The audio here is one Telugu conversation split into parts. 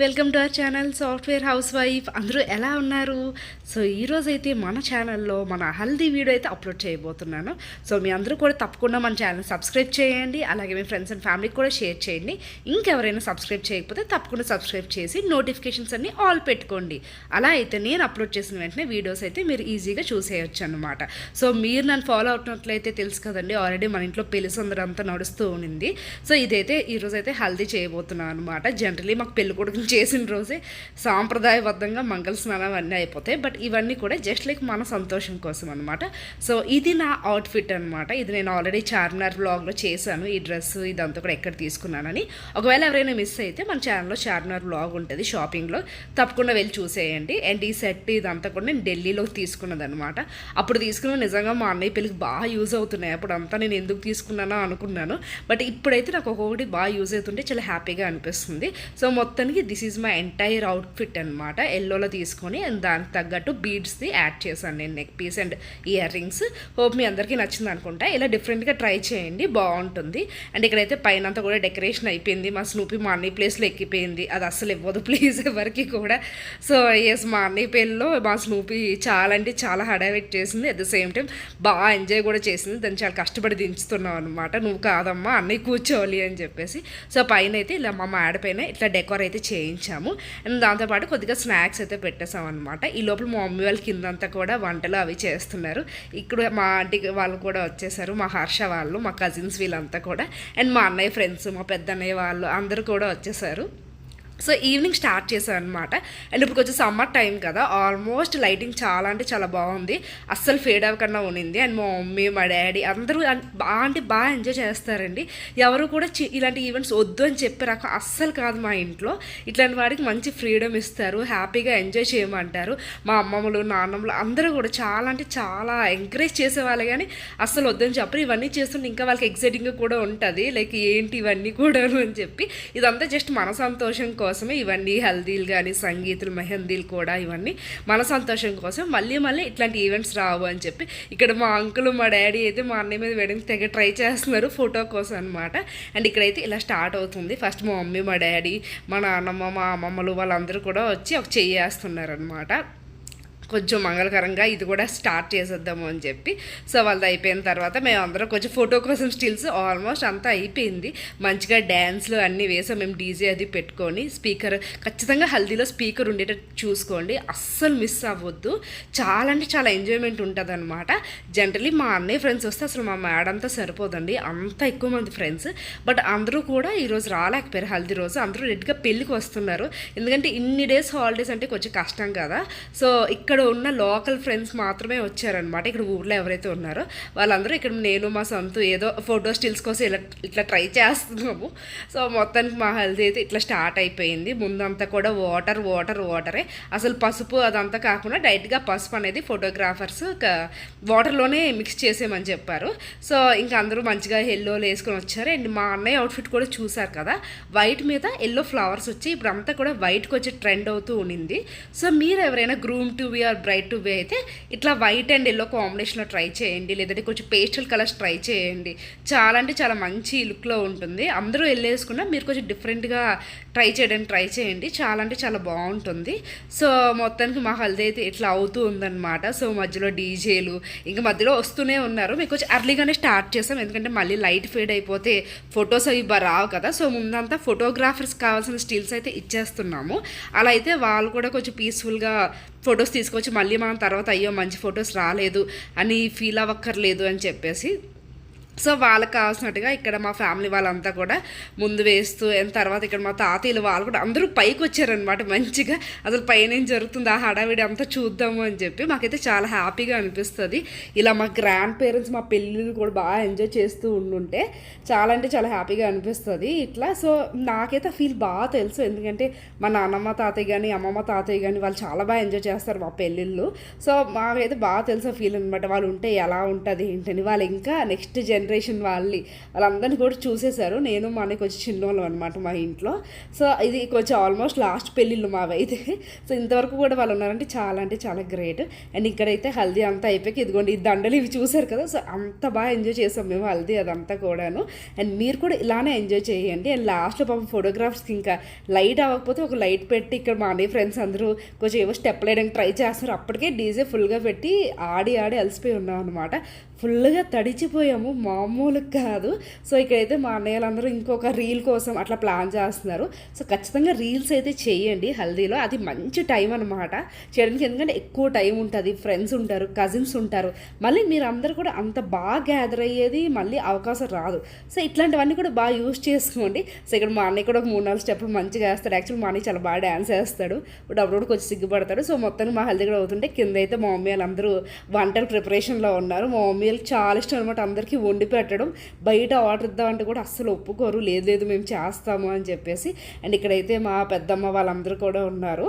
Welcome to our channel software housewife. అందరూ ఎలా ఉన్నారు? సో ఈరోజు అయితే మన ఛానల్లో మన హల్దీ వీడియో అయితే అప్లోడ్ చేయబోతున్నాను. సో మీ అందరూ కూడా తప్పకుండా మన ఛానల్ సబ్స్క్రైబ్ చేయండి. అలాగే మీ ఫ్రెండ్స్ అండ్ ఫ్యామిలీకి కూడా షేర్ చేయండి. ఇంకెవరైనా సబ్స్క్రైబ్ చేయకపోతే తప్పకుండా సబ్స్క్రైబ్ చేసి నోటిఫికేషన్స్ అన్నీ ఆల్ పెట్టుకోండి. అలా అయితే నేను అప్లోడ్ చేసిన వెంటనే వీడియోస్ అయితే మీరు ఈజీగా చూసేయచ్చు అనమాట సో మీరు నన్ను ఫాలో అవుతున్నట్లయితే తెలుసు కదండి ఆల్రెడీ మన ఇంట్లో పెళ్ళి సందరంతా నడుస్తూ ఉండింది. సో ఇదైతే ఈరోజైతే అయితే హల్దీ చేయబోతున్నాను అనమాట జనరలీ మాకు పెళ్ళి కొడుకుని చేసిన రోజే సాంప్రదాయబద్ధంగా మంగళ స్నానం అన్నీ అయిపోతాయి. బట్ ఇవన్నీ కూడా జస్ట్ లైక్ మన సంతోషం కోసం అనమాట సో ఇది నా అవుట్ఫిట్ అనమాట ఇది నేను ఆల్రెడీ చార్మినార్ బ్లాగ్లో చేశాను. ఈ డ్రెస్ ఇదంతా కూడా ఎక్కడ తీసుకున్నానని. ఒకవేళ ఎవరైనా మిస్ అయితే మన ఛానల్లో చార్మినార్ బ్లాగ్ ఉంటుంది షాపింగ్లో తప్పకుండా వెళ్ళి చూసేయండి. అండ్ ఈ సెట్ ఇదంతా కూడా నేను ఢిల్లీలో తీసుకున్నది అనమాట అప్పుడు తీసుకున్న నిజంగా మా అన్నయ్య పెళ్ళికి బాగా యూజ్ అవుతున్నాయి. అప్పుడు అంతా నేను ఎందుకు తీసుకున్నానో అనుకున్నాను. బట్ ఇప్పుడైతే నాకు ఒక్కొక్కటి బాగా యూజ్ అవుతుంటే చాలా హ్యాపీగా అనిపిస్తుంది. సో మొత్తానికి this is my entire outfit అనమాట ఎల్లోలో తీసుకొని దానికి తగ్గట్టు బీడ్స్ది యాడ్ చేశాను నేను neck piece and earrings. Hope మీ అందరికీ నచ్చింది అనుకుంటా. ఇలా డిఫరెంట్గా ట్రై చేయండి బాగుంటుంది. అండ్ ఇక్కడైతే పైన అంతా కూడా డెకరేషన్ అయిపోయింది. మా స్నూపీ మా అన్ని ప్లేస్లో ఎక్కిపోయింది. అది అస్సలు ఇవ్వదు ప్లీజ్ ఎవరికి కూడా. సో ఎస్ మా అన్నయ్య పెళ్ళిలో మా స్నూపి చాలా అంటే చాలా హడావిట్ చేసింది. అట్ ద సేమ్ టైం బాగా ఎంజాయ్ కూడా చేసింది. దాన్ని చాలా కష్టపడి దించుతున్నావు అనమాట నువ్వు కాదమ్మా అన్నయ్య కూర్చోవాలి అని చెప్పేసి. సో పైన అయితే ఇలా మా మేడ పైన ఇట్లా డెకోర్ అయితే చేయించాము. అండ్ దాంతోపాటు కొద్దిగా స్నాక్స్ అయితే పెట్టేసాం అనమాట ఈ లోపల మా మమ్మీ వాళ్ళ కిందంతా కూడా వంటలు అవి చేస్తున్నారు. ఇక్కడ మా ఆంటీ వాళ్ళు కూడా వచ్చేసారు మా హర్ష వాళ్ళు మా కజిన్స్ వీళ్ళంతా కూడా. అండ్ మా అన్నయ్య ఫ్రెండ్స్ మా పెద్దన్నయ్య వాళ్ళు అందరూ కూడా వచ్చేసారు. సో ఈవినింగ్ స్టార్ట్ చేశాను అనమాట అండ్ ఇప్పుడు కొంచెం సమ్మర్ టైం కదా ఆల్మోస్ట్ లైటింగ్ చాలా అంటే చాలా బాగుంది. అస్సలు ఫేడ్ అవ్వకుండా ఉన్నింది అండ్ మా మమ్మీ మా డాడీ అందరూ బాగా అంటే బాగా ఎంజాయ్ చేస్తారండి. ఎవరు కూడా ఇలాంటి ఈవెంట్స్ వద్దు అని చెప్పే రకం అస్సలు కాదు మా ఇంట్లో. ఇట్లాంటి వాడికి మంచి ఫ్రీడమ్ ఇస్తారు హ్యాపీగా ఎంజాయ్ చేయమంటారు. మా అమ్మమ్మలు నాన్నమ్మలు అందరూ కూడా చాలా అంటే చాలా ఎంకరేజ్ చేసేవాళ్ళు కానీ అస్సలు వద్దని చెప్పరు. ఇవన్నీ చేస్తుంటే ఇంకా వాళ్ళకి ఎగ్జైటింగ్ కూడా ఉంటుంది. లైక్ ఏంటి ఇవన్నీ కూడా అని చెప్పి. ఇదంతా జస్ట్ మన సంతోషం కోసమే ఇవన్నీ హల్దీలు కానీ సంగీతులు మెహందీలు కూడా ఇవన్నీ మన సంతోషం కోసం మళ్ళీ మళ్ళీ ఇట్లాంటి ఈవెంట్స్ రావు అని చెప్పి ఇక్కడ మా అంకుల్ మా డాడీ అయితే మా అన్నయ్య మీద వేయడానికి తెగ ట్రై చేస్తున్నారు ఫోటో కోసం అనమాట అండ్ ఇక్కడైతే ఇలా స్టార్ట్ అవుతుంది. ఫస్ట్ మా మమ్మీ మా డాడీ మా నాన్నమ్మ మా అమ్మమ్మలు వాళ్ళందరూ కూడా వచ్చి ఒక చెయ్యేస్తున్నారు అనమాట కొంచెం మంగళకరంగా ఇది కూడా స్టార్ట్ చేసేద్దాము అని చెప్పి. సో వాళ్ళది అయిపోయిన తర్వాత మేము అందరం కొంచెం ఫోటో కోసం స్టిల్స్ ఆల్మోస్ట్ అంతా అయిపోయింది. మంచిగా డ్యాన్స్లు అన్నీ వేసాం మేము డీజే అది పెట్టుకొని స్పీకర్ ఖచ్చితంగా హల్దీలో స్పీకర్ ఉండేటట్టు చూసుకోండి. అస్సలు మిస్ అవ్వద్దు. చాలా అంటే చాలా ఎంజాయ్మెంట్ ఉంటుంది అనమాట జనరలీ మా అన్నయ్య ఫ్రెండ్స్ వస్తే అసలు మా మేడంతో సరిపోదండి. అంత ఎక్కువ మంది ఫ్రెండ్స్ బట్ అందరూ కూడా ఈరోజు రాలేకపోయారు హల్దీ రోజు. అందరూ రెడ్గా పెళ్ళికి వస్తున్నారు. ఎందుకంటే ఇన్ని డేస్ హాలిడేస్ అంటే కొంచెం కష్టం కదా. సో ఇక్కడ ఇక్కడ ఉన్న లోకల్ ఫ్రెండ్స్ మాత్రమే వచ్చారనమాట ఇక్కడ ఊర్లో ఎవరైతే ఉన్నారో వాళ్ళందరూ ఇక్కడ నేను మా సొంత ఏదో ఫోటో స్టిల్స్ కోసం ఇలా ఇట్లా ట్రై చేస్తున్నాము. సో మొత్తానికి మా హెల్త్ అయితే ఇట్లా స్టార్ట్ అయిపోయింది. ముందంతా కూడా వాటర్ వాటర్ వాటరే. అసలు పసుపు అదంతా కాకుండా డైరెక్ట్గా పసుపు అనేది ఫోటోగ్రాఫర్స్ వాటర్లోనే మిక్స్ చేసేయమని చెప్పారు. సో ఇంకా అందరూ మంచిగా ఎల్లోలు వేసుకొని వచ్చారు. అండ్ మా అన్నయ్య అవుట్ఫిట్ కూడా చూశారు కదా వైట్ మీద ఎల్లో ఫ్లవర్స్ వచ్చి ఇప్పుడు అంతా కూడా వైట్కి వచ్చి ట్రెండ్ అవుతూ ఉండింది. సో మీరు ఎవరైనా groom to be or bride to be అయితే ఇట్లా వైట్ అండ్ ఎల్లో కాంబినేషన్లో ట్రై చేయండి. లేదంటే కొంచెం పేస్టల్ కలర్స్ ట్రై చేయండి. చాలా అంటే చాలా మంచి లుక్లో ఉంటుంది. అందరూ వెళ్ళేసుకున్నా మీరు కొంచెం డిఫరెంట్గా ట్రై చేయడానికి ట్రై చేయండి. చాలా అంటే చాలా బాగుంటుంది. సో మొత్తానికి మా హల్దీ అయితే ఇట్లా అవుతూ ఉందన్నమాట. సో మధ్యలో డీజేలు ఇంకా మధ్యలో వస్తూనే ఉన్నారు. మీకు కొంచెం అర్లీగానే స్టార్ట్ చేసాం. ఎందుకంటే మళ్ళీ లైట్ ఫేడ్ అయిపోతే ఫొటోస్ అవి రావు కదా. సో ముందంతా ఫోటోగ్రాఫర్స్ కావాల్సిన స్టిల్స్ అయితే ఇచ్చేస్తున్నాము. అలా అయితే వాళ్ళు కూడా కొంచెం పీస్ఫుల్గా ఫొటోస్ తీసుకొచ్చి మళ్ళీ మనం తర్వాత అయ్యో మంచి ఫొటోస్ రాలేదు అని ఫీల్ అవ్వక్కర్లేదు అని చెప్పేసి సో వాళ్ళకి కావాల్సినట్టుగా ఇక్కడ మా ఫ్యామిలీ వాళ్ళంతా కూడా ముందు వేస్తూ తర్వాత ఇక్కడ మా తాతయ్యలు వాళ్ళు కూడా అందరూ పైకి వచ్చారనమాట మంచిగా. అసలు పైన ఏం జరుగుతుంది ఆ హడావిడి అంతా చూద్దాము అని చెప్పి మాకైతే చాలా హ్యాపీగా అనిపిస్తుంది. ఇలా మా గ్రాండ్ పేరెంట్స్ మా పెళ్ళిళ్ళు కూడా బాగా ఎంజాయ్ చేస్తూ ఉండుంటే చాలా అంటే చాలా హ్యాపీగా అనిపిస్తుంది ఇట్లా. సో నాకైతే ఫీల్ బాగా తెలుసు. ఎందుకంటే మా నాన్నమ్మ తాతయ్య కానీ అమ్మమ్మ తాతయ్య కానీ వాళ్ళు చాలా బాగా ఎంజాయ్ చేస్తారు మా పెళ్ళిళ్ళు. సో మాకైతే బాగా తెలుసు ఫీల్ అనమాట వాళ్ళు ఉంటే ఎలా ఉంటుంది ఏంటని. వాళ్ళు ఇంకా నెక్స్ట్ జన్ జనరేషన్ వాళ్ళని వాళ్ళందరినీ కూడా చూసేశారు. నేను మా వచ్చి చిన్నోళ్ళం అనమాట మా ఇంట్లో. సో ఇది కొంచెం ఆల్మోస్ట్ లాస్ట్ పెళ్ళిళ్ళు మావైతే. సో ఇంతవరకు కూడా వాళ్ళు ఉన్నారంటే చాలా అంటే చాలా గ్రేట్ అండ్ ఇక్కడైతే హల్దీ అంతా అయిపోయి ఇదిగోండి ఈ దండలు ఇవి చూసారు కదా. సో అంత బాగా ఎంజాయ్ చేసాం మేము హల్దీ అదంతా కూడాను. అండ్ మీరు కూడా ఇలానే ఎంజాయ్ చేయండి. అండ్ లాస్ట్లో పాపం ఫోటోగ్రాఫ్స్కి ఇంకా లైట్ అవ్వకపోతే ఒక లైట్ పెట్టి ఇక్కడ మా అన్నయ్య ఫ్రెండ్స్ అందరూ కొంచెం ఏవో స్టెప్ వేయడానికి ట్రై చేస్తున్నారు. అప్పటికే డీజే ఫుల్గా పెట్టి ఆడి ఆడి అలసిపోయి ఉన్నాం అనమాట ఫుల్గా తడిచిపోయాము. మామూలు కాదు. సో ఇక్కడైతే మా అన్నయ్యలందరూ ఇంకొక రీల్ కోసం అట్లా ప్లాన్ చేస్తున్నారు. సో ఖచ్చితంగా రీల్స్ అయితే చేయండి హల్దీలో. అది మంచి టైం అనమాట చేయడానికి ఎందుకంటే ఎక్కువ టైం ఉంటుంది. ఫ్రెండ్స్ ఉంటారు కజిన్స్ ఉంటారు. మళ్ళీ మీరు అందరూ కూడా అంత బాగా గ్యాదర్ అయ్యేది మళ్ళీ అవకాశం రాదు. సో ఇట్లాంటివన్నీ కూడా బాగా యూజ్ చేసుకోండి. సో ఇక్కడ మా అన్నయ్య కూడా ఒక మూడు నాలుగు స్టెప్లు మంచిగా వేస్తాడు. యాక్చువల్లీ మా అన్నయ్య చాలా బాగా డ్యాన్స్ వేస్తాడు. ఇప్పుడు అప్పుడు కొంచెం సిగ్గుపడతాడు. సో మొత్తానికి మా హల్దీ కూడా అవుతుంటే కింద అయితే మా మమ్మీ వాళ్ళందరూ వంటల ప్రిపరేషన్లో ఉన్నారు. మా మమ్మీ వాళ్ళకి చాలా ఇష్టం అనమాట అందరికీ వండి పెట్టడం. బయట ఆర్డర్ ఇద్దామంటే కూడా అస్సలు ఒప్పుకోరు. లేదు లేదు మేము చేస్తాము అని చెప్పేసి. అండ్ ఇక్కడైతే మా పెద్దమ్మ వాళ్ళందరూ కూడా ఉన్నారు.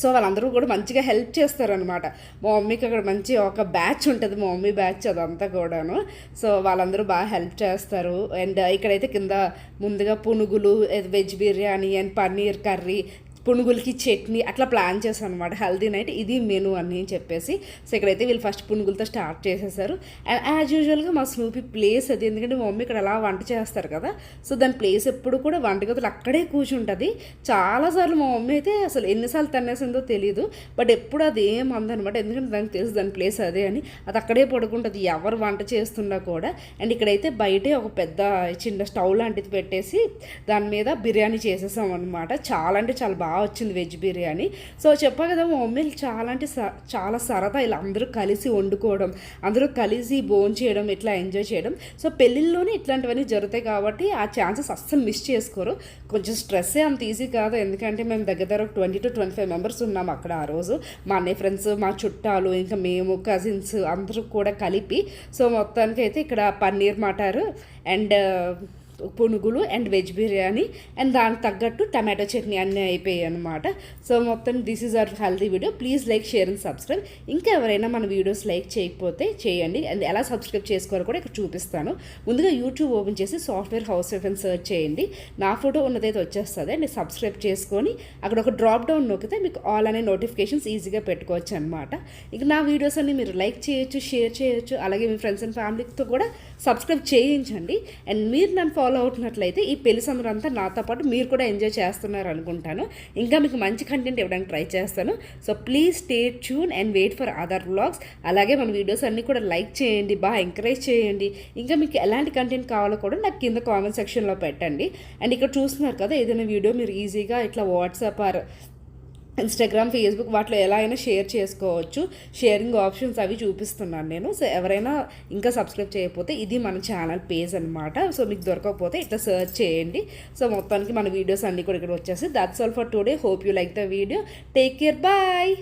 సో వాళ్ళందరూ కూడా మంచిగా హెల్ప్ చేస్తారనమాట మా మమ్మీకి అక్కడ మంచి ఒక బ్యాచ్ ఉంటుంది. మా మమ్మీ బ్యాచ్ అదంతా కూడాను. సో వాళ్ళందరూ బాగా హెల్ప్ చేస్తారు. అండ్ ఇక్కడైతే కింద ముందుగా పునుగులు veg biryani and paneer curry పునుగులకి chutney అట్లా ప్లాన్ చేశాను అనమాట హెల్దీ నైట్ ఇది మెను అని చెప్పేసి. సో ఇక్కడైతే వీళ్ళు ఫస్ట్ పునుగులతో స్టార్ట్ చేసేసారు. అండ్ యాజ్ యూజువల్గా మా స్నూపీ ప్లేస్ అది. ఎందుకంటే మా మమ్మీ ఇక్కడ అలా వంట చేస్తారు కదా. సో దాని ప్లేస్ ఎప్పుడు కూడా వంటగదులు అక్కడే కూర్చుంటుంది. చాలాసార్లు మా మమ్మీ అయితే అసలు ఎన్నిసార్లు తన్నేసిందో తెలియదు బట్ ఎప్పుడు అది ఏం అందనమాట ఎందుకంటే దానికి తెలుసు దాని ప్లేస్ అదే అని. అది అక్కడే పడుకుంటుంది. ఎవరు వంట చేస్తున్నా కూడా. అండ్ ఇక్కడైతే బయటే ఒక పెద్ద చిన్న స్టవ్ లాంటిది పెట్టేసి దాని మీద బిర్యానీ చేసేసాం అనమాట చాలా అంటే చాలా బాగా బాగా వచ్చింది వెజ్ బిర్యానీ. సో చెప్పా కదా మా మమ్మీ చాలా అంటే చాలా సరదా ఇలా అందరూ కలిసి వండుకోవడం అందరూ కలిసి భోజనం చేయడం ఇట్లా ఎంజాయ్ చేయడం. సో పెళ్ళిళ్ళలోనే ఇట్లాంటివన్నీ జరుగుతాయి కాబట్టి ఆ ఛాన్సెస్ అస్సలు మిస్ చేసుకోరు. కొంచెం స్ట్రెస్సే అంత ఈజీ కాదు. ఎందుకంటే మేము దగ్గర దగ్గర twenty to twenty five members ఉన్నాం అక్కడ ఆ రోజు. మా అన్నయ్య ఫ్రెండ్స్ మా చుట్టాలు ఇంకా మేము కజిన్స్ అందరూ కూడా కలిపి. సో మొత్తానికి అయితే ఇక్కడ పన్నీర్ మటారు అండ్ పునుగులు అండ్ వెజ్ బిర్యానీ అండ్ దానికి తగ్గట్టు టమాటో చట్నీ అన్నీ అయిపోయాయి అనమాట సో మొత్తం this is our healthy video please like share and subscribe ఇంకా ఎవరైనా మన వీడియోస్ లైక్ చేయకపోతే చేయండి. అండ్ ఎలా సబ్స్క్రైబ్ చేసుకోవాలో కూడా ఇక్కడ చూపిస్తాను. ముందుగా యూట్యూబ్ ఓపెన్ చేసి సాఫ్ట్వేర్ హౌస్ వైఫ్ అని సెర్చ్ చేయండి. నా ఫోటో ఉన్నదైతే వచ్చేస్తుంది. అండ్ సబ్స్క్రైబ్ చేసుకొని అక్కడ ఒక డ్రాప్ డౌన్ నొక్కితే మీకు ఆల్ అనే నోటిఫికేషన్స్ ఈజీగా పెట్టుకోవచ్చు అనమాట ఇక నా వీడియోస్ అన్ని మీరు లైక్ చేయొచ్చు షేర్ చేయొచ్చు. అలాగే మీ ఫ్రెండ్స్ అండ్ ఫ్యామిలీతో కూడా సబ్స్క్రైబ్ చేయించండి. అండ్ మీరు నన్ను ఫాలో అవుతున్నట్లయితే ఈ పెళ్ళి సందరం అంతా నాతో పాటు మీరు కూడా ఎంజాయ్ చేస్తున్నారు అనుకుంటాను. ఇంకా మీకు మంచి కంటెంట్ ఇవ్వడానికి ట్రై చేస్తాను. So please stay tune and wait for other vlogs అలాగే మన వీడియోస్ అన్నీ కూడా లైక్ చేయండి బాగా ఎంకరేజ్ చేయండి. ఇంకా మీకు ఎలాంటి కంటెంట్ కావాలో కూడా నాకు కింద కామెంట్ సెక్షన్లో పెట్టండి. అండ్ ఇక్కడ చూస్తున్నారు కదా ఏదైనా వీడియో మీరు ఈజీగా ఇట్లా వాట్సాప్ ఆర్ ఇన్స్టాగ్రామ్ ఫేస్బుక్ వాటిలో ఎలా అయినా షేర్ చేసుకోవచ్చు. షేరింగ్ ఆప్షన్స్ అవి చూపిస్తున్నాను నేను. సో ఎవరైనా ఇంకా సబ్స్క్రైబ్ చేయకపోతే ఇది మన ఛానల్ పేజ్ అనమాట సో మీకు దొరకకపోతే ఇట్లా సర్చ్ చేయండి. సో మొత్తానికి మన వీడియోస్ అన్నీ కూడా ఇక్కడ వచ్చేసి that's all for today hope you like the video take care bye